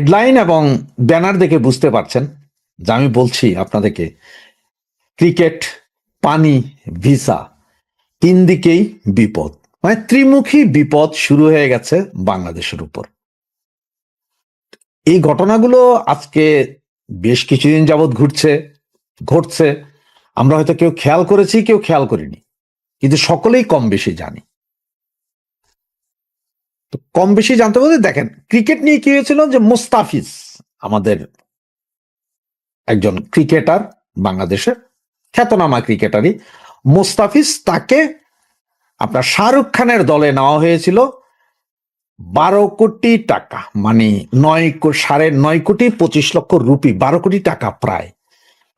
Headline এবং banner দেখে বুঝতে পারছেন, যে আমি বলছি আপনাদেরকে। ক্রিকেট, পানি, ভিসা, তিন দিকেই বিপদ। মানে ত্রিমুখী বিপদ শুরু হয়ে গেছে বাংলাদেশের উপর। এই ঘটনাগুলো আজকে বেশ কিছুদিন যাবৎ ঘুরছে, ঘটছে। আমরা হয়তো কেউ খেয়াল করেছি, কেউ খেয়াল করিনি। কিন্তু সকলেই কম বেশি জানি। তো কম বেশি জানতে বলতে দেখেন ক্রিকেট নিয়ে কি হয়েছিল যে মুস্তাফিজ আমাদের একজন ক্রিকেটার বাংলাদেশের খ্যাতনামা ক্রিকেটারই মুস্তাফিজ তাকে আপনার শাহরুখ খানের দলে নেওয়া হয়েছিল বারো কোটি টাকা মানে নয় সাড়ে নয় কোটি পঁচিশ লক্ষ রুপি, বারো কোটি টাকা প্রায়।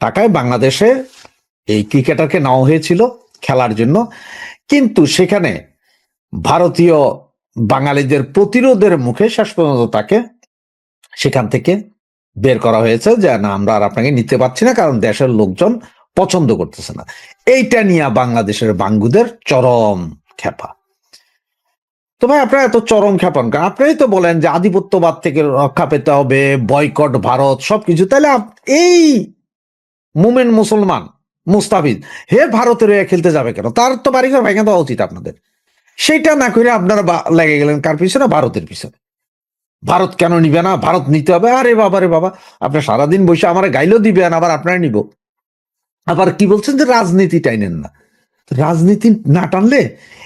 টাকায় বাংলাদেশে এই ক্রিকেটারকে নেওয়া হয়েছিল খেলার জন্য। কিন্তু সেখানে ভারতীয় বাঙালিদের প্রতিরোধের মুখে শেষ পর্যন্ত তাকে সেখান থেকে বের করা হয়েছে যে, না, আমরা আর আপনাকে নিতে পারছি না, কারণ দেশের লোকজন পছন্দ করতেছে না। এইটা নিয়ে বাংলাদেশের বাঙ্গুদের চরম খেপা তো ভাই, আপনারা এত চরম খেপান কারণ আপনারাই তো বলেন যে, আধিপত্যবাদ থেকে রক্ষা পেতে হবে, বয়কট ভারত, সবকিছু। তাহলে এই মুমেন মুসলমান, মুস্তাফিজ, হে ভারতের খেলতে যাবে কেন? তার তো বাড়িঘর ভেঙে দেওয়া উচিত আপনাদের। সেটা না করে আপনারা লেগে গেলেন কার পিছনে? ভারতের পিছনে। ভারত কেন নিবে না? ভারত নিতে হবে। আরে বাবা রে বাবা আপনার সারাদিন বসে আমার গাইলেও দিবেন আবার আপনারা নিব। আবার কি বলছেন যে রাজনীতি টাইনেন না? রাজনীতি না টানলে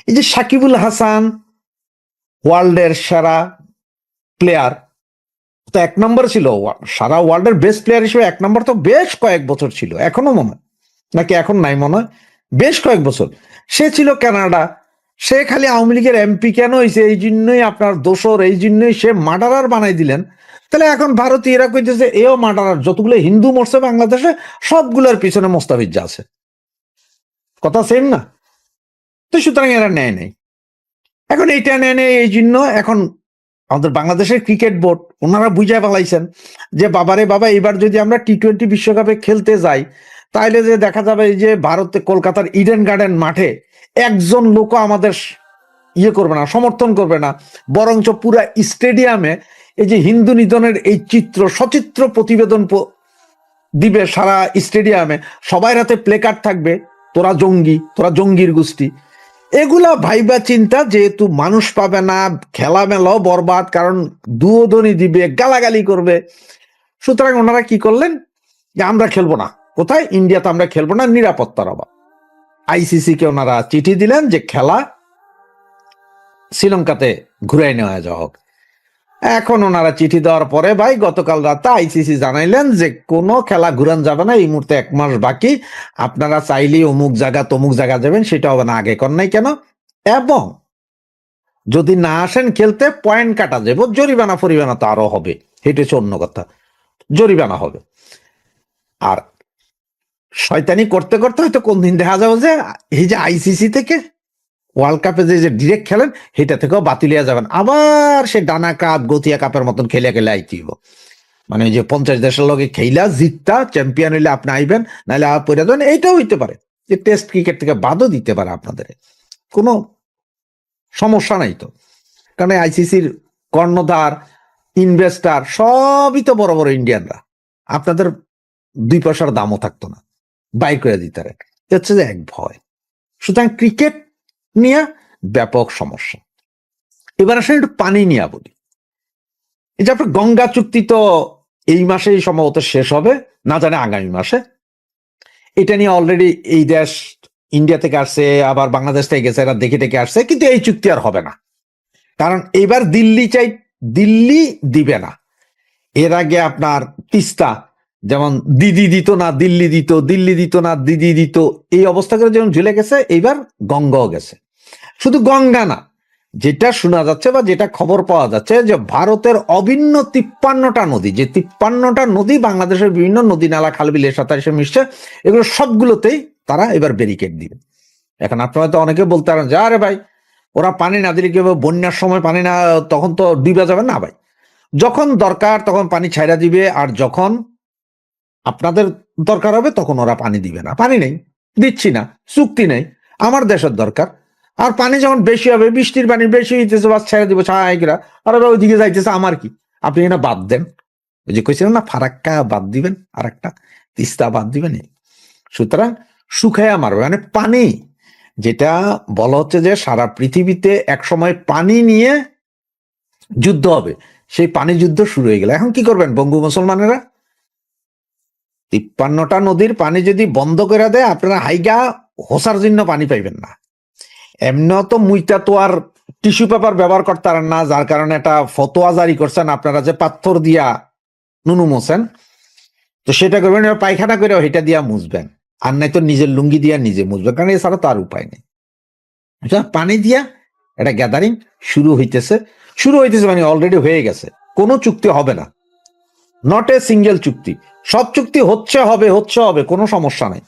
এই যে সাকিবুল হাসান ওয়ার্ল্ডের সেরা প্লেয়ার, তো এক নম্বর ছিল সারা ওয়ার্ল্ডের বেস্ট প্লেয়ার হিসেবে এক নম্বর তো বেশ কয়েক বছর ছিল। এখনও মনে হয়? নাকি এখন নাই মনে হয়? বেশ কয়েক বছর। সে ছিল কানাডা সে খালি আওয়ামী লীগের এমপি কেন হয়েছে এই জন্যই আপনার দোসর এই জন্যই সে মার্ডারার বানাই দিলেন। তাহলে এখন ভারতীয়রা কইতেছে, এও মার্ডারার, যতগুলো হিন্দু মরছে বাংলাদেশে, সবগুলোর পিছনে মোস্তাফিজ আছে। কথা সেম না? তো সুতরাং এরা নেয় নেই। এখন এইটা নেয় নেই, এই জন্য এখন আমাদের বাংলাদেশের ক্রিকেট বোর্ড, ওনারা বুঝায় পালাইছেন যে, বাবারে বাবা, এবার যদি আমরা টি টোয়েন্টি বিশ্বকাপে খেলতে যাই তাইলে যে দেখা যাবে এই যে ভারতে কলকাতার ইডেন গার্ডেন মাঠে একজন লোক আমাদের ইয়ে করবে না, সমর্থন করবে না। বরঞ্চ পুরা স্টেডিয়ামে এই যে হিন্দু নিধনের এই চিত্র, সচিত্র প্রতিবেদন দিবে সারা স্টেডিয়ামে। সবাই রাতে প্লেকার্ড থাকবে, তোরা জঙ্গি, তোরা জঙ্গির গোষ্ঠী। এগুলা ভাইবা চিন্তা, যেহেতু মানুষ পাবে না, খেলা মেলাও বরবাদ, কারণ দুয়োধনি দিবে, গালাগালি করবে। সুতরাং ওনারা কি করলেন? যে আমরা খেলব না। কোথায়? ইন্ডিয়াতে আমরা খেলব না, নিরাপত্তার অভাব। আইসিসি কে ওনারা চিঠি দিলেন যে খেলা শ্রীলঙ্কাতে ঘুরে নেওয়া যাওয়া হোক। এখন ওনারা চিঠি দেওয়ার পরে ভাই গতকাল রাতে আইসিসি জানাইলেন যে কোনো খেলা ঘুরান যাবে না, এই মুহূর্তে এক মাস বাকি। আপনারা চাইলেই অমুক জায়গা তমুক জায়গা যাবেন, সেটা হবে না, আগে কর নাই কেন? এবং যদি না আসেন খেলতে, পয়েন্ট কাটা যাবে, জরিমানা, ফরিমানা তো আরও হবে, এটা হচ্ছে অন্য কথা, জরিমানা হবে। আর শয়তানি করতে করতে হয়তো কোন দিন দেখা যাবে যে এই যে আইসিসি থেকে ওয়ার্ল্ড কাপে যে যে ডিরেক্ট খেলেন, সেটা থেকেও বাতিলিয়া যাবেন। আবার সে ডানা কাপ, গতিয়া কাপের মতন খেলে খেলে আইতিব। মানে যে পঞ্চাশ দেশের লগে খেইলা, জিততা চ্যাম্পিয়ন হইলে আপনি আইবেন, নাহলে পড়ে যাবেন। এইটাও হইতে পারে যে টেস্ট ক্রিকেট থেকে বাদও দিতে পারে আপনাদের। কোনো সমস্যা নাই তো। কারণ আইসিসির কর্ণধার ইনভেস্টার সবই তো বড় বড় ইন্ডিয়ানরা আপনাদের দুই পয়সার দামও থাকতো না। বাইর করে দিতে পারে। হচ্ছে যে এক ভয়। সুতরাং ক্রিকেট নিয়ে ব্যাপক সমস্যা। এবার আসলে একটু পানি নিয়ে বলি। এই যে আপনার গঙ্গা চুক্তি তো এই মাসেই সম্ভবত শেষ হবে, না জানে আগামী মাসে। এটা নিয়ে অলরেডি এই দেশ ইন্ডিয়া থেকে আসছে, আবার বাংলাদেশ থেকে গেছে, এরা দেখে দেখে আসছে, কিন্তু এই চুক্তি আর হবে না। কারণ এবার দিল্লি চাই, দিল্লি দিবে না। এর আগে আপনার তিস্তা যেমন দিদি দিত না, দিল্লি দিত দিল্লি দিত না, দিদি দিত, এই অবস্থা করে যেমন ঝুলে গেছে, এইবার গঙ্গাও গেছে। শুধু গঙ্গা না, যেটা শোনা যাচ্ছে বা যেটা খবর পাওয়া যাচ্ছে যে ভারতের অভিন্ন তিপ্পান্নটা নদী, যে তিপ্পান্নটা নদী বাংলাদেশের বিভিন্ন নদী নালা খালবিলের সাথে এসে মিশছে, এগুলো সবগুলোতেই তারা এবার ব্যারিকেড দিবে। এখন আপনারা তো অনেকে বলতে পারেন যে, আরে ভাই, ওরা পানি না দিলে কি বন্যার সময় পানি না, তখন তো ডুবে যাবে? না ভাই, যখন দরকার তখন পানি ছাইরা দিবে, আর যখন আপনাদের দরকার হবে, তখন ওরা পানি দিবে না। পানি নেই, দিচ্ছি না, চুক্তি নেই, আমার দেশের দরকার। আর পানি যখন বেশি হবে, বৃষ্টির পানি বেশি হইতেছে, বাস ছেড়ে দিব ছায়াগিরা আর ওরা ওইদিকে যাইতেছে, আমার কি? আপনি এখানে বাদ দেন। ওই যে কইছিলাম না, ফারাক্কা বাদ দিবেন আর একটা তিস্তা বাদ দিবেন সুতরাং শুকাইয়া মারবে মানে পানি, যেটা বলা হচ্ছে যে সারা পৃথিবীতে এক সময় পানি নিয়ে যুদ্ধ হবে। সেই পানি যুদ্ধ শুরু হয়ে গেল। এখন কি করবেন বঙ্গু মুসলমানেরা? তিপ্পান্নটা নদীর পানি যদি বন্ধ করে দেয় আপনারা হাইগা হোসার জন্য পানি পাইবেন না। এমনিও তো মুইটা তো আর টিস্যু পেপার ব্যবহার করতে পারেন না যার কারণে একটা ফতোয়া জারি করছেন আপনারা যে পাথর দিয়া নুনু মোছেন। তো সেটা করবেন পায়খানা করে ওইটা দিয়া মুছবেন। আর নাই তো নিজের লুঙ্গি দিয়া নিজে মুছবেন কারণ এছাড়া তো আর উপায় নেই। আচ্ছা, পানি দিয়া এটা গ্যাদারিং শুরু হইতেছে। শুরু হইতেছে মানে অলরেডি হয়ে গেছে। কোনো চুক্তি হবে না। নট এ সিঙ্গেল চুক্তি। সব চুক্তি হচ্ছে হবে হচ্ছে হবে, কোনো সমস্যা নেই।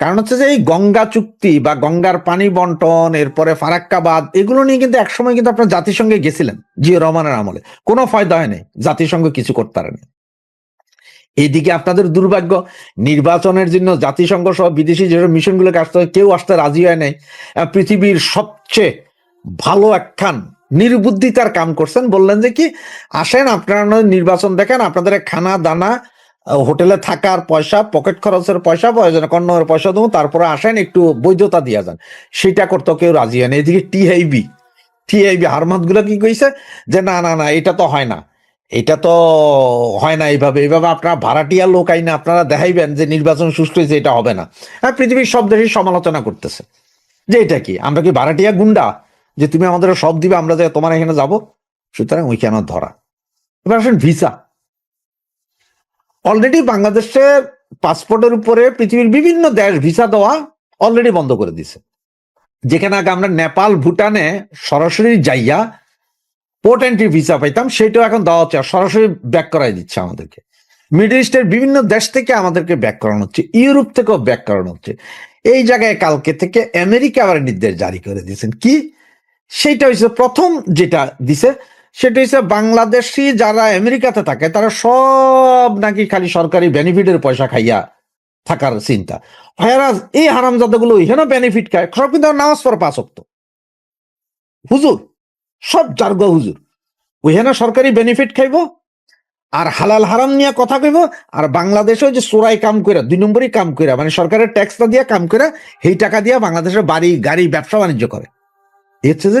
কারণ হচ্ছে যে এই গঙ্গা চুক্তি বা গঙ্গার পানি বন্টন, এরপরে ফারাক্কাবাদ, এগুলো নিয়ে কিন্তু একসময় কিন্তু আপনার জাতিসংঘে গেছিলেন, জিও রহমানের আমলে। কোনো ফায়দা হয়নি জাতিসংঘ কিছু করতে পারেনি। এইদিকে আপনাদের দুর্ভাগ্য, নির্বাচনের জন্য জাতিসংঘ সহ বিদেশি যেসব মিশনগুলোকে আসতে হয়, কেউ আসতে রাজি হয় নাই। পৃথিবীর সবচেয়ে ভালো একখান নির্বুদ্ধিতার কাম করছেন, বললেন যে কি, আসেন, আপনারা নির্বাচন দেখেন, আপনাদের খানা দানা হোটেলে থাকার পয়সা, পকেট খরচের পয়সা, প্রয়োজন কন্যার পয়সা দেবো, তারপরে আসেন একটু বৈধতা দিয়ে যান। সেটা করতে কেউ রাজি হয় না। এদিকে টিআইবি টিআইবি হারমাতগুলো কি কইছে? যে না না না, এটা তো হয় না। এটা তো হয় না এইভাবে। এইভাবে আপনারা ভাড়াটিয়া লোক আইনা আপনারা দেখাইবেন যে নির্বাচন সুষ্ঠু হয়েছে, এটা হবে না। হ্যাঁ পৃথিবীর সব দেশই সমালোচনা করতেছে। যে এটা কি? আমরা কি ভাড়াটিয়া গুন্ডা? যে তুমি আমাদের সব দিবে, আমরা যে তোমার এখানে যাব? সুতরাং ওইখানে ধরা। এবার আসেন ভিসা অলরেডি বাংলাদেশের পাসপোর্টের উপরে পৃথিবীর বিভিন্ন দেশ ভিসা দেওয়া অলরেডি বন্ধ করে দিছে যেখানে আগে আমরা নেপাল, ভুটানে সরাসরি যাইয়া পোর্ট এন্ট্রি ভিসা পাইতাম, সেটাও এখন দেওয়া হচ্ছে সরাসরি ব্যাক করাই দিচ্ছে আমাদেরকে। মিডল ইস্টের বিভিন্ন দেশ থেকে আমাদেরকে ব্যাক করানো হচ্ছে ইউরোপ থেকেও ব্যাক করানো হচ্ছে। এই জায়গায় কালকে থেকে আমেরিকা আবার নির্দেশ জারি করে দিয়েছেন। কি? সেইটা হচ্ছে প্রথম যেটা দিছে সেটা হচ্ছে বাংলাদেশি যারা আমেরিকাতে থাকে, তারা সব নাকি খালি সরকারি বেনিফিটের পয়সা খাইয়া থাকার চিন্তা। হয়ারাজ, এই হারামজাদাগুলো ওইখানে বেনিফিট খায়, সব কিন্তু নামাজ পড়ে পাঁচ অক্ত হুজুর, সব জার্গ হুজুর। ওইখানে সরকারি বেনিফিট খাইব, আর হালাল হারাম নিয়ে কথা কইব, আর বাংলাদেশেও যে চোরাই কাম করে দুই নম্বরই কাম করে মানে সরকারের ট্যাক্সটা দিয়ে কাম করে সেই টাকা দিয়ে বাংলাদেশের বাড়ি, গাড়ি ব্যবসা বাণিজ্য করে হচ্ছে যে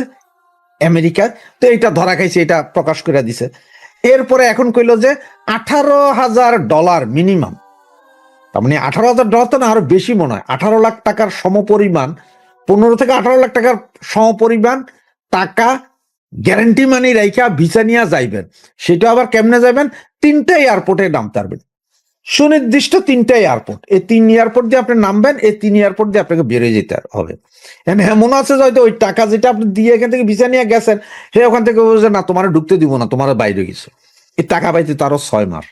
আমেরিকা তো এটা ধরা খাইছে এটা প্রকাশ করে দিছে। এরপরে এখন কইলো যে আঠারো হাজার ডলার মিনিমাম। তার মানে আঠারো হাজার ডলার তো না, আরও বেশি মনে হয়। আঠারো লাখ টাকার সমপরিমাণ, পনেরো থেকে আঠারো লাখ টাকার সমপরিমাণ টাকা গ্যারান্টি মানি রাইখা ভিসা নিয়ে যাইবেন। সেটা আবার কেমনে যাবেন তিনটা এয়ারপোর্টে নামতে পারবেন। সুনির্দিষ্ট তিনটা এয়ারপোর্ট এই তিন এয়ারপোর্ট দিয়ে আপনি নামবেন, এই তিন এয়ারপোর্ট দিয়ে আপনাকে বেরিয়ে যেতে হবে। হ্যাঁ আছে হয়তো ওই টাকা যেটা আপনি দিয়ে এখান থেকে ভিসা নিয়ে গেছেন, সে ওখান থেকে বলছে না, তোমার ঢুকতে দিব না, তোমার বাইরে গেছে। এই টাকা পাইতে তো আরও ছয় মাস।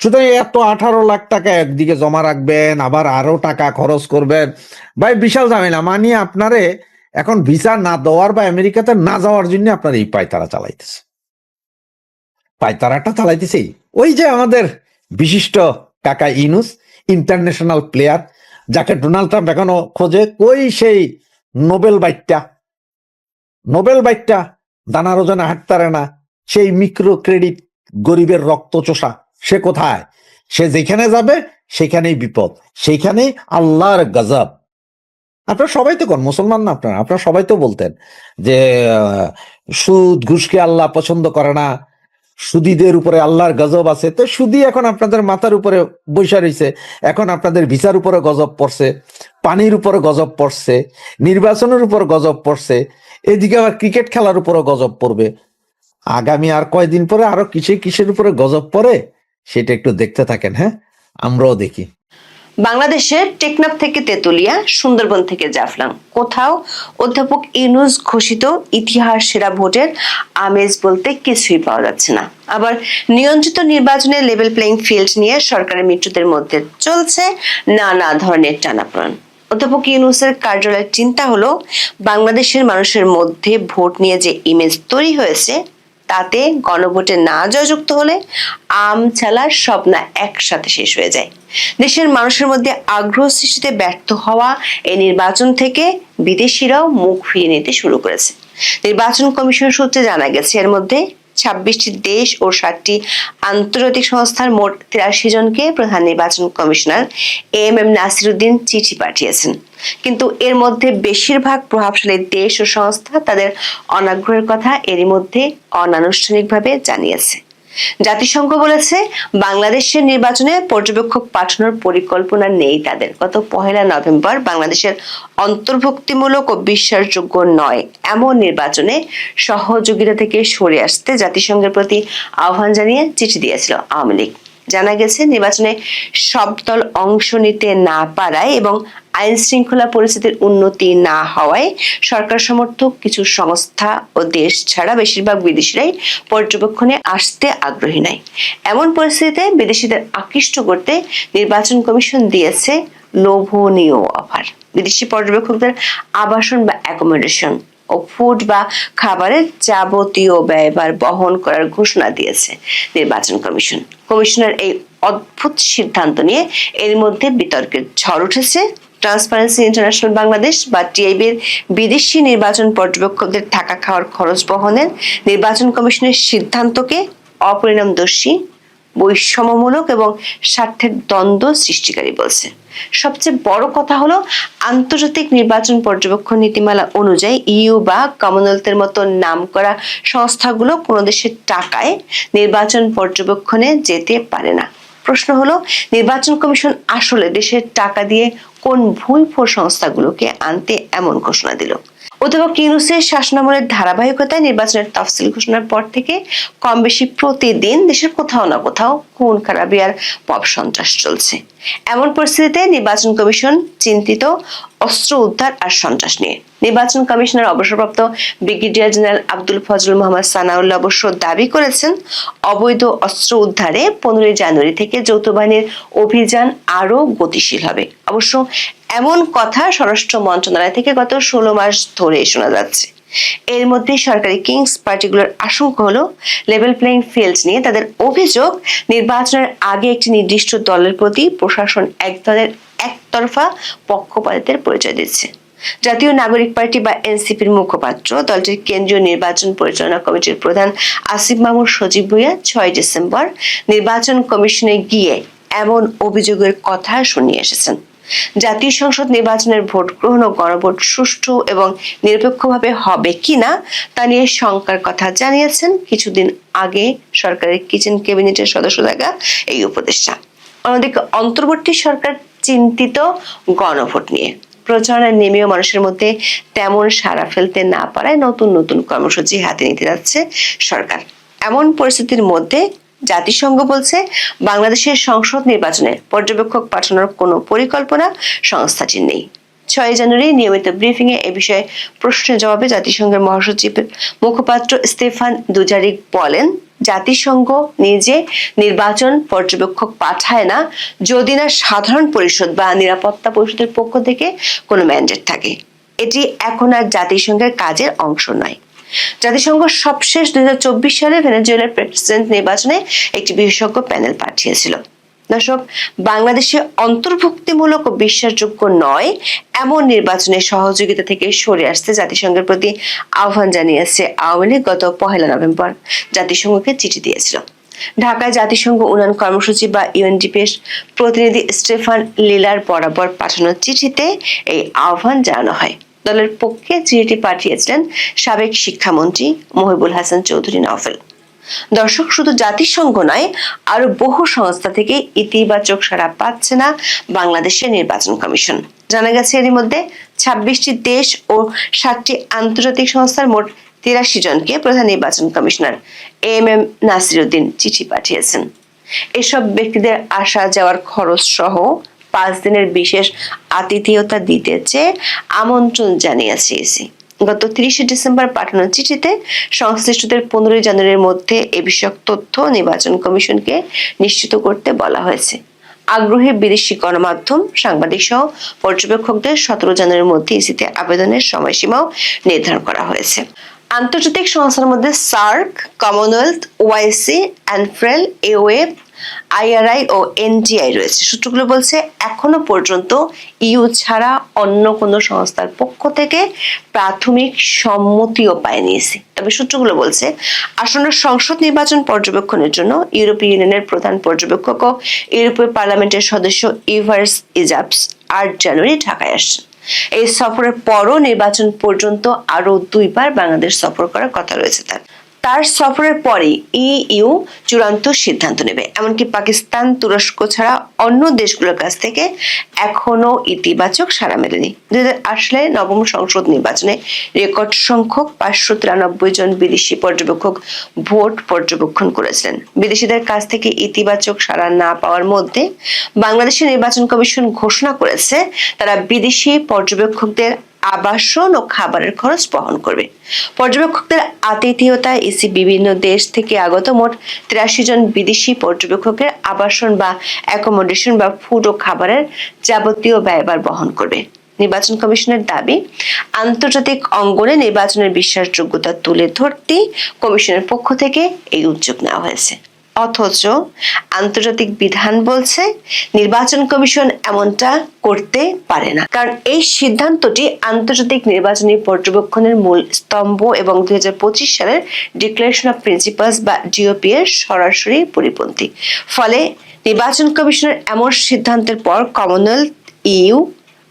সুতরাং এত আঠারো লাখ টাকা একদিকে জমা রাখবেন, আবার আরও টাকা খরচ করবেন। ভাই, বিশাল ঝামেলা। মানে আপনারে এখন ভিসা না দেওয়ার বা আমেরিকাতে না যাওয়ার জন্য আপনার এই পায়তারা চালাইতেছে। পায়তারাটা চালাইতেছেই। ওই যে আমাদের বিশিষ্ট কাকা ইনুস ইন্টারন্যাশনাল প্লেয়ার যাকে ডোনাল্ড ট্রাম্প এখনও খোঁজে, কই সেই নোবেল বাইকটা নোবেল বাইকটা দানার ওজনে হাঁটতারে না, সেই মিক্রো ক্রেডিট গরিবের রক্ত চোষা সে কোথায়? সে যেখানে যাবে, সেখানেই বিপদ সেইখানেই আল্লাহর গজব। আপনারা সবাই তো কোন, মুসলমান না আপনারা? আপনারা সবাই তো বলতেন যে সুদ ঘুষকে আল্লাহ পছন্দ করে না সুদীদের উপরে আল্লাহর গজব আছে। তো সুদি এখন আপনাদের মাথার উপরে বৈশা রয়েছে এখন আপনাদের ভিসার উপরে গজব পড়ছে, পানির উপরে গজব পড়ছে, নির্বাচনের উপর গজব পড়ছে, এদিকে আবার ক্রিকেট খেলার উপরে গজব পড়বে। আগামী আর কয়দিন পরে আরও কিসে কিসের উপরে গজব পড়ে, সেটা একটু দেখতে থাকেন হ্যাঁ? আমরাও দেখি। বাংলাদেশের টেকনাফ থেকে তেতুলিয়া, সুন্দরবন থেকে জাফলং। কোথাও অধ্যাপক ইনুস ঘোষিত ইতিহাস সেরা ভোটের আমেজ বলতে কিছুই পাওয়া যাচ্ছে না। আবার নিয়ন্ত্রিত নির্বাচনের লেভেল প্লেইং ফিল্ড নিয়ে সরকারের মিত্রদের মধ্যে চলছে নানা ধরনের টানাপোড়েন। অধ্যাপক ইউনুসের কার্যালয়ের চিন্তা হলো, বাংলাদেশের মানুষের মধ্যে ভোট নিয়ে যে ইমেজ তৈরি হয়েছে তাতে গণভোটে না জয়যুক্ত হলে আম ছালার স্বপ্ন একসাথে শেষ হয়ে যায়। দেশের মানুষের মধ্যে আগ্রহ সৃষ্টিতে ব্যর্থ হওয়া এই নির্বাচন থেকে বিদেশিরাও মুখ ফিরিয়ে নিতে শুরু করেছে। নির্বাচন কমিশন সূত্রে জানা গেছে, এর মধ্যে ছাব্বিশটি দেশ ও সাতটি আন্তর্জাতিক সংস্থার মোট তিরাশি জনকে প্রধান নির্বাচন কমিশনার এম এম নাসিরুদ্দিন চিঠি পাঠিয়েছেন। কিন্তু এর মধ্যে বেশিরভাগ প্রভাবশালী দেশ ও সংস্থা তাদের অনাগ্রহের কথা এরই মধ্যে অনানুষ্ঠানিকভাবে জানিয়েছে। জাতিসংঘ বলেছে, বাংলাদেশের নির্বাচনে পর্যবেক্ষক পাঠানোর পরিকল্পনা নেই তাদের। গত পহেলা নভেম্বর বাংলাদেশের অন্তর্ভুক্তিমূলক ও বিশ্বাসযোগ্য নয়, এমন নির্বাচনে সহযোগিতা থেকে সরে আসতে জাতিসংঘের প্রতি আহ্বান জানিয়ে চিঠি দিয়েছিল আওয়ামী লীগ। জানা গেছে, নির্বাচনে সব দল অংশ নিতে না পারায় এবং আইন শৃঙ্খলা পরিস্থিতির উন্নতি না হওয়ায় সরকার সমর্থক কিছু সংস্থা ও দেশ ছাড়া বেশিরভাগ বিদেশিরাই পর্যবেক্ষণে আসতে আগ্রহী নাই এমন পরিস্থিতিতে বিদেশিদের আকৃষ্ট করতে নির্বাচন কমিশন দিয়েছে লোভনীয় অফার। বিদেশি পর্যবেক্ষকদের আবাসন বা অ্যাকোমোডেশন ও ফুড বা খাবারের যাবতীয় ব্যয়ভার বহন করার ঘোষণা দিয়েছে নির্বাচন কমিশন। কমিশনের এই অদ্ভুত সিদ্ধান্ত নিয়ে এর মধ্যে বিতর্কের ঝড় উঠেছে। ট্রান্সপারেন্সি ইন্টারন্যাশনাল বাংলাদেশ বা টিআইবির বিদেশি নির্বাচন পর্যবেক্ষকদের থাকা খাওয়ার খরচ বহনের নির্বাচন কমিশনের সিদ্ধান্তকে অপরিণামদর্শী, বৈষম্যমূলক এবং স্বার্থের দ্বন্দ্ব সৃষ্টিকারী বলছে। সবচেয়ে বড় কথা হলো আন্তর্জাতিক নির্বাচন পর্যবেক্ষণ নীতিমালা অনুযায়ী ইউ বা কমনওয়েলথের মতো নাম করা সংস্থাগুলো কোনো দেশের টাকায় নির্বাচন পর্যবেক্ষণে যেতে পারে না। প্রশ্ন হলো, নির্বাচন কমিশন আসলে দেশের টাকা দিয়ে কোন ভুইফোর সংস্থাগুলোকে আনতে এমন ঘোষণা দিল। অথবা কিনুসের শাসনামলের ধারাবাহিকতায় নির্বাচনের তফসিল ঘোষণার পর থেকে কম বেশি প্রতিদিন দেশের কোথাও না কোথাও খুন, খারাপি আর পপ সন্ত্রাস চলছে। এমন পরিস্থিতিতে নির্বাচন কমিশন চিন্তিত, অস্ত্র উদ্ধার আর সন্ত্রাস নিয়ে। নির্বাচন কমিশনার অবসরপ্রাপ্ত ব্রিগেডিয়ার জেনারেল আব্দুল ফজল মোহাম্মদ সানাউল্লাহ অবশ্য দাবি করেছেন, অবৈধ অস্ত্র উদ্ধারে পনেরোই জানুয়ারি থেকে যৌথ বাহিনীর অভিযান আরও গতিশীল হবে। অবশ্য এমন কথা স্বরাষ্ট্র মন্ত্রণালয় থেকে গত ষোলো মাস ধরে শোনা যাচ্ছে। এর মধ্যে সরকারি কিংস পার্টিগুলোর আশঙ্কা হলো লেভেল প্লেইং ফিল্ড নিয়ে তাদের অভিযোগ, নির্বাচনের আগে একটি নির্দিষ্ট দলের প্রতি প্রশাসন এক দলের একতরফা পক্ষপাতিত্বের পরিচয় দিচ্ছে। জাতীয় নাগরিক পার্টি বা এনসিপির মুখপাত্র, দলটির কেন্দ্রীয় নির্বাচন পরিচালনা কমিটির প্রধান আসিফ মামুর সজীব ভুইয়া ছয় ডিসেম্বর নির্বাচন কমিশনে গিয়ে এমন অভিযোগের কথা শুনিয়ে এসেছেন। জাতীয় সংসদ নির্বাচনের ভোট গ্রহণ ও গণভোট সুষ্ঠু এবং নিরপেক্ষভাবে হবে কিনা তা নিয়ে শঙ্কার কথা জানিয়েছেন কিছুদিন আগে সরকারের কিচেন ক্যাবিনেটের সদস্য থাকা এই উপদেষ্টা। অন্যদিকে অন্তর্বর্তী সরকার চিন্তিত গণভোট নিয়ে। প্রচারণায় নেমেও মানুষের মধ্যে তেমন সাড়া ফেলতে না পারায় নতুন নতুন কর্মসূচি হাতে নিতে যাচ্ছে সরকার। এমন পরিস্থিতির মধ্যে জাতিসংঘ বলছে, বাংলাদেশের সংসদ নির্বাচনে পর্যবেক্ষক পাঠানোর কোনো পরিকল্পনা সংস্থাটির নেই। ছয় জানুয়ারি নিয়মিত ব্রিফিং এ বিষয়ে প্রশ্নের জবাবে জাতিসংঘের মহাসচিবের মুখপাত্র স্টেফান দুজারিক বলেন, জাতিসংঘ নিজে নির্বাচন পর্যবেক্ষক পাঠায় না, যদি না সাধারণ পরিষদ বা নিরাপত্তা পরিষদের পক্ষ থেকে কোনো ম্যান্ডেট থাকে। এটি এখন আর জাতিসংঘের কাজের অংশ নয়। জাতিসংঘ সবশেষ দুই সালে ভেনেজুয়েলার প্রেসিডেন্ট নির্বাচনে একটি বিশেষজ্ঞ প্যানেল পাঠিয়েছিল। দর্শক, বাংলাদেশে অন্তর্ভুক্তিমূলক ও বিশ্বাসযোগ্য নয়, এমন নির্বাচনে সহযোগিতা থেকে সরে আসতে জাতিসংঘের প্রতি আহ্বান জানিয়েছে আওয়ামী লীগ গত পহেলা নভেম্বর। জাতিসংঘকে চিঠি দিয়েছিল। ঢাকায় জাতিসংঘ উন্নয়ন কর্মসূচি বা ইউএনডিপির প্রতিনিধি স্টেফান লিলার বরাবর পাঠানো চিঠিতে এই আহ্বান জানানো হয়। দলের পক্ষে চিঠিটি পাঠিয়েছিলেন সাবেক শিক্ষামন্ত্রী মহিবুল হাসান চৌধুরী নভেল দর্শক, শুধু জাতিসংঘ নয় আরও বহু সংস্থা থেকে ইতিবাচক সাড়া পাচ্ছে না বাংলাদেশের নির্বাচন কমিশন। জানা গেছে, এরই মধ্যে ছাব্বিশটি দেশ ও সাতটি আন্তর্জাতিক সংস্থার মোট তিরাশি জনকে প্রধান নির্বাচন কমিশনার এম এম নাসিরুদ্দিন চিঠি পাঠিয়েছেন। এসব ব্যক্তিদের আসা যাওয়ার খরচ সহ পাঁচ দিনের বিশেষ আতিথেয়তা দিতে চেয়ে আমন্ত্রণ জানিয়েছে গত তিরিশে ডিসেম্বর পাঠানো চিঠিতে সংশ্লিষ্টদের পনেরোই জানুয়ারির মধ্যে এ বিষয়ক তথ্য নির্বাচন কমিশনকে নিশ্চিত করতে বলা হয়েছে। আগ্রহী বিদেশি গণমাধ্যম, সাংবাদিক সহ পর্যবেক্ষকদের সতেরো জানুয়ারির মধ্যে ইসিতে আবেদনের সময়সীমাও নির্ধারণ করা হয়েছে। আন্তর্জাতিক সংস্থার মধ্যে SAARC, Commonwealth, Owaisi and ANFREL এওয়ে আইআরআই ও এনটিআই রয়েছে। সূত্রগুলো বলছে, এখনও পর্যন্ত ইউ ছাড়া অন্য কোনো সংস্থার পক্ষ থেকে প্রাথমিক সম্মতিও পায়নি তবে সূত্রগুলো বলছে, আসন্ন সংসদ নির্বাচন পর্যবেক্ষণের জন্য ইউরোপীয় ইউনিয়নের প্রধান পর্যবেক্ষক ও ইউরোপীয় পার্লামেন্টের সদস্য ইভার্স ইজাবস আট জানুয়ারি ঢাকায় আসছেন। এই সফরের পরও নির্বাচন পর্যন্ত আরও দুইবার বাংলাদেশ সফর করার কথা রয়েছে তার। তার সফরের পরে ইইউ চূড়ান্ত সিদ্ধান্ত নেবে। এমনকি পাকিস্তান তুরস্ক ছাড়া অন্য দেশগুলোর কাছ থেকে এখনও ইতিবাচক সাড়া মেলেনি। দু হাজার আট সালে নবম সংসদ নির্বাচনে রেকর্ড সংখ্যক পাঁচশো তিরানব্বই জন বিদেশি পর্যবেক্ষক ভোট পর্যবেক্ষণ করেছিলেন। বিদেশিদের কাছ থেকে ইতিবাচক সাড়া না পাওয়ার মধ্যে বাংলাদেশের নির্বাচন কমিশন ঘোষণা করেছে, তারা বিদেশি পর্যবেক্ষকদের আবাসন ও খাবারের খরচ বহন করবে। পর্যবেক্ষকদের আতিথেয়তায় ইসি বিভিন্ন দেশ থেকে আগত মোট তিরাশি জন বিদেশি পর্যবেক্ষকের আবাসন বা অ্যাকোমোডেশন বা ফুড ও খাবারের যাবতীয় ব্যয়ভার বহন করবে। নির্বাচন কমিশনের দাবি, আন্তর্জাতিক অঙ্গনে নির্বাচনের বিশ্বাসযোগ্যতা তুলে ধরতে কমিশনের পক্ষ থেকে এই উদ্যোগ নেওয়া হয়েছে। অথচ আন্তর্জাতিক বিধান বলছে নির্বাচন কমিশন এমনটা করতে পারে না। কারণ এই সিদ্ধান্তটি আন্তর্জাতিক নির্বাচনী পর্যবেক্ষণের মূল স্তম্ভ এবং দুই হাজার পঁচিশ সালের ডিক্লারেশন অফ প্রিন্সিপালস বা ডিওপি এর সরাসরি পরিপন্থী। ফলে নির্বাচন কমিশনের এমন সিদ্ধান্তের পর কমনওয়েলথ ইউ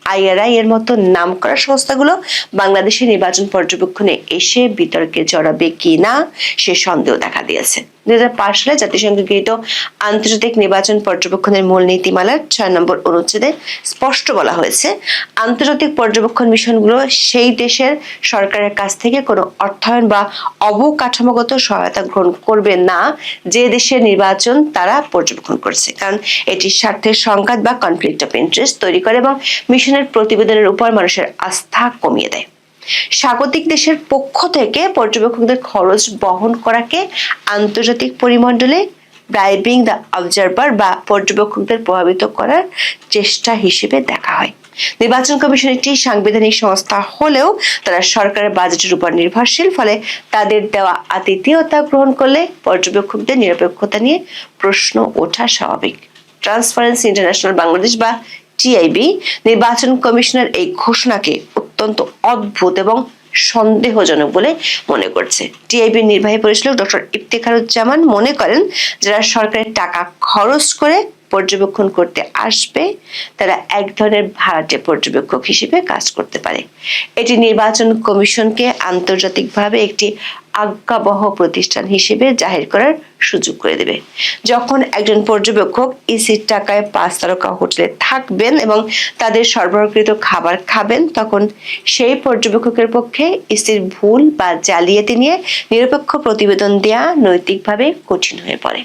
আইআরআই এর মতো নাম করা সংস্থাগুলো বাংলাদেশের নির্বাচন পর্যবেক্ষণে এসে বিতর্কে জড়াবে কি না সে সন্দেহ দেখা দিয়েছে। দুই হাজার পাঁচ সালে জাতিসংঘ গৃহীত আন্তর্জাতিক নির্বাচন পর্যবেক্ষণের মূল নীতিমালার ছয় নম্বর অনুচ্ছেদে স্পষ্ট বলা হয়েছে, আন্তর্জাতিক পর্যবেক্ষণ মিশনগুলো সেই দেশের সরকারের কাছ থেকে কোনো অর্থায়ন বা অবকাঠামোগত সহায়তা গ্রহণ করবে না, যে দেশের নির্বাচন তারা পর্যবেক্ষণ করছে। কারণ এটি স্বার্থের সংঘাত বা কনফ্লিক্ট অফ ইন্টারেস্ট তৈরি করে এবং মিশনের প্রতিবেদনের উপর মানুষের আস্থা কমিয়ে দেয়। স্বাগতিক দেশের পক্ষ থেকে পর্যবেক্ষকদের খরচ বহন করাকে আন্তর্জাতিক পরিমণ্ডলে ব্রাইবিং দ্য অবজারভার বা পর্যবেক্ষকদের প্রভাবিত করার চেষ্টা হিসেবে দেখা হয়। নির্বাচন কমিশন একটি সাংবিধানিক সংস্থা হলেও তারা সরকারের বাজেটের উপর নির্ভরশীল, ফলে তাদের দেওয়া আতিথেয়তা গ্রহণ করলে পর্যবেক্ষকদের নিরপেক্ষতা নিয়ে প্রশ্ন ওঠা স্বাভাবিক। ট্রান্সপারেন্সি ইন্টারন্যাশনাল বাংলাদেশ বা টিআইবি নির্বাচন কমিশনের এই ঘোষণাকে অত্যন্ত অদ্ভুত এবং সন্দেহজনক বলে মনে করছে। টিআইবির নির্বাহী পরিচালক ডক্টর ইফতেখারুজ্জামান মনে করেন, যারা সরকারের টাকা খরচ করে পর্যবেক্ষণ করতে আসবে, তারা এক ধরনের ভাড়াটে পর্যবেক্ষক হিসেবে কাজ করতে পারে। এটি নির্বাচন কমিশনকে আন্তর্জাতিকভাবে একটি আজ্ঞাবহ প্রতিষ্ঠান হিসেবে জাহির করার সুযোগ করে দেবে। যখন একজন পর্যবেক্ষক ইসির টাকায় পাঁচ তারকা হোটেলে থাকবেন এবং তাদের সরবরাহকৃত খাবার খাবেন, তখন সেই পর্যবেক্ষকের পক্ষে ইসির ভুল বা জালিয়াতি নিয়ে নিরপেক্ষ প্রতিবেদন দেওয়া নৈতিকভাবে কঠিন হয়ে পড়ে।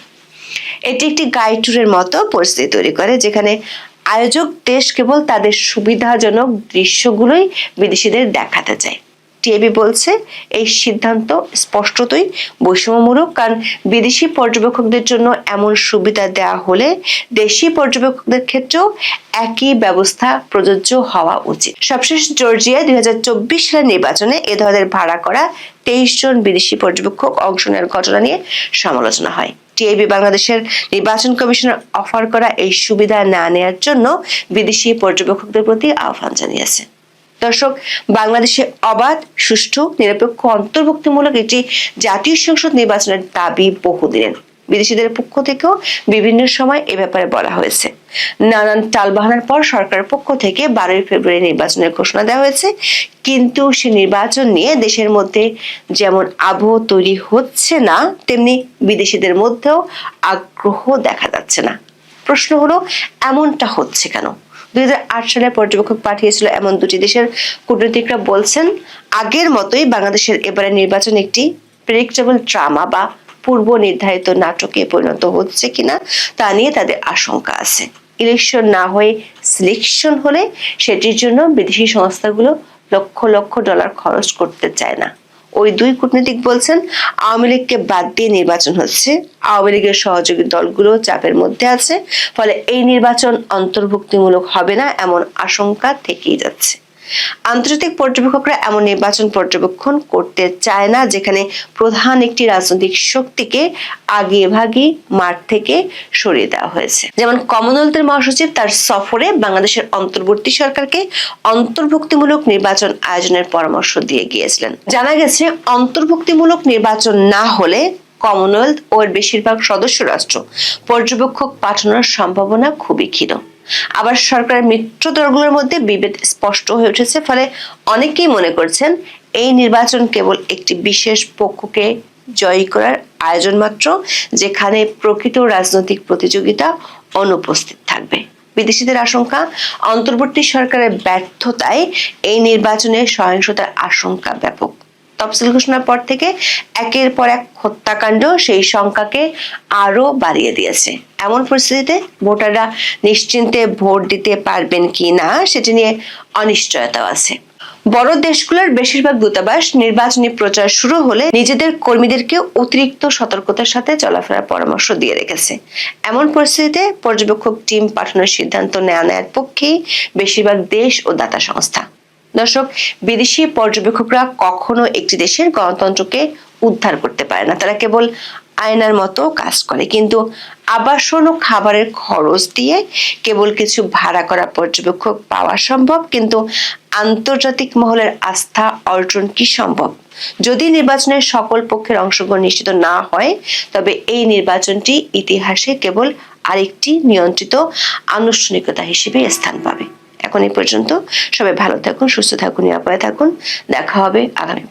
এটি একটি গাইড ট্যুরের মতো পরিস্থিতি তৈরি করে, যেখানে আয়োজক দেশ কেবল তাদের সুবিধাজনক দৃশ্যগুলোই বিদেশিদের দেখাতে চায়। টিএবি বলছে, এই সিদ্ধান্ত স্পষ্টতই বৈষম্যমূলক। কারণ বিদেশি পর্যবেক্ষকদের জন্য এমন সুবিধা দেওয়া হলে দেশি পর্যবেক্ষকদের ক্ষেত্রেও একই ব্যবস্থা প্রযোজ্য হওয়া উচিত। সবশেষ জর্জিয়ায় দুই হাজার চব্বিশ সালের নির্বাচনে এ ধরনের ভাড়া করা তেইশ জন বিদেশি পর্যবেক্ষক অংশ নেওয়ার ঘটনা নিয়ে সমালোচনা হয়। টিআইবি বাংলাদেশের নির্বাচন কমিশনের অফার করা এই সুবিধা না নেওয়ার জন্য বিদেশি পর্যবেক্ষকদের প্রতি আহ্বান জানিয়েছে। দর্শক, বাংলাদেশে অবাধ, সুষ্ঠু, নিরপেক্ষ, অন্তর্ভুক্তিমূলক একটি জাতীয় সংসদ নির্বাচনের দাবি বহুদিনের। বিদেশিদের পক্ষ থেকেও বিভিন্ন সময় এ ব্যাপারে বলা হয়েছে। নানান টালবাহানার পর সরকারের পক্ষ থেকে বারোই ফেব্রুয়ারি নির্বাচনের ঘোষণা দেওয়া হয়েছে। কিন্তু সে নির্বাচন নিয়ে দেশের মধ্যে যেমন আবহ তৈরি হচ্ছে না, তেমনি বিদেশিদের মধ্যেও আগ্রহ দেখা যাচ্ছে না। প্রশ্ন হলো, এমনটা হচ্ছে কেন? দুই সালে পর্যবেক্ষক পাঠিয়েছিল এমন দুটি দেশের কূটনীতিকরা বলছেন, আগের মতোই বাংলাদেশের এবারে নির্বাচন একটি প্রেডিক্টেবল ড্রামা বা পূর্ব নির্ধারিত নাটকে পরিণত হচ্ছে কিনা তা নিয়ে তাদের আশঙ্কা আছে। ইলেকশন না হয়ে সিলেকশন হলে সেটির জন্য বিদেশি সংস্থাগুলো লক্ষ লক্ষ ডলার খরচ করতে চায় না। ওই দুই কূটনীতিক বলছেন, আওয়ামী লীগকে বাদ দিয়ে নির্বাচন হচ্ছে। আওয়ামী লীগের সহযোগী দলগুলো চাপের মধ্যে আছে, ফলে এই নির্বাচন অন্তর্ভুক্তিমূলক হবে না এমন আশঙ্কা থেকেই যাচ্ছে। আন্তর্জাতিক পর্যবেক্ষকরা এমন নির্বাচন পর্যবেক্ষণ করতে চায় না, যেখানে প্রধান একটি রাজনৈতিক শক্তিকে আগে ভাগে মাঠ থেকে সরিয়ে দেওয়া হয়েছে। যেমন কমনওয়েলথের মহাসচিব তার সফরে বাংলাদেশের অন্তর্বর্তী সরকারকে অন্তর্ভুক্তিমূলক নির্বাচন আয়োজনের পরামর্শ দিয়ে গিয়েছিলেন। জানা গেছে, অন্তর্ভুক্তিমূলক নির্বাচন না হলে কমনওয়েলথ ও এর বেশিরভাগ সদস্য রাষ্ট্র পর্যবেক্ষক পাঠানোর সম্ভাবনা খুবই ক্ষীণ। আবার সরকারের মিত্র দলগুলোর মধ্যে বিভেদ স্পষ্ট হয়ে উঠেছে, ফলে অনেকেই মনে করছেন এই নির্বাচন কেবল একটি বিশেষ পক্ষকে জয়ী করার আয়োজন মাত্র, যেখানে প্রকৃত রাজনৈতিক প্রতিযোগিতা অনুপস্থিত থাকবে। বিদেশিদের আশঙ্কা, অন্তর্বর্তী সরকারের ব্যর্থতায় এই নির্বাচনে সহিংসতার আশঙ্কা ব্যাপক। তফসিল ঘোষণার পর থেকে একের পর এক হত্যাকাণ্ড সেই সংখ্যাকে আরও বাড়িয়ে দিয়েছে। এমন পরিস্থিতিতে ভোটাররা নিশ্চিন্তে ভোট দিতে পারবেন কি না সেটি নিয়ে অনিশ্চয়তাও আছে। বড় দেশগুলোর বেশিরভাগ দূতাবাস নির্বাচনী প্রচার শুরু হলে নিজেদের কর্মীদেরকে অতিরিক্ত সতর্কতার সাথে চলাফেরার পরামর্শ দিয়ে রেখেছে। এমন পরিস্থিতিতে পর্যবেক্ষক টিম পাঠানোর সিদ্ধান্ত নেওয়া নেয়ার পক্ষেই বেশিরভাগ দেশ ও দাতা সংস্থা। দর্শক, বিদেশি পর্যবেক্ষকরা কখনো একটি দেশের গণতন্ত্রকে উদ্ধার করতে পারে না। তারা কেবল আয়নার মতো কাজ করে। কিন্তু আবাসন ও খাবারের খরচ দিয়ে কেবল কিছু ভাড়া করা পর্যবেক্ষক পাওয়া সম্ভব, কিন্তু আন্তর্জাতিক মহলের আস্থা অর্জন কি সম্ভব? যদি নির্বাচনের সকল পক্ষের অংশগ্রহণ নিশ্চিত না হয়, তবে এই নির্বাচনটি ইতিহাসে কেবল আরেকটি নিয়ন্ত্রিত আনুষ্ঠানিকতা হিসেবে স্থান পাবে। এখন এই পর্যন্ত সবাই ভালো থাকুন সুস্থ থাকুন নিরাপদে থাকুন দেখা হবে আগামী।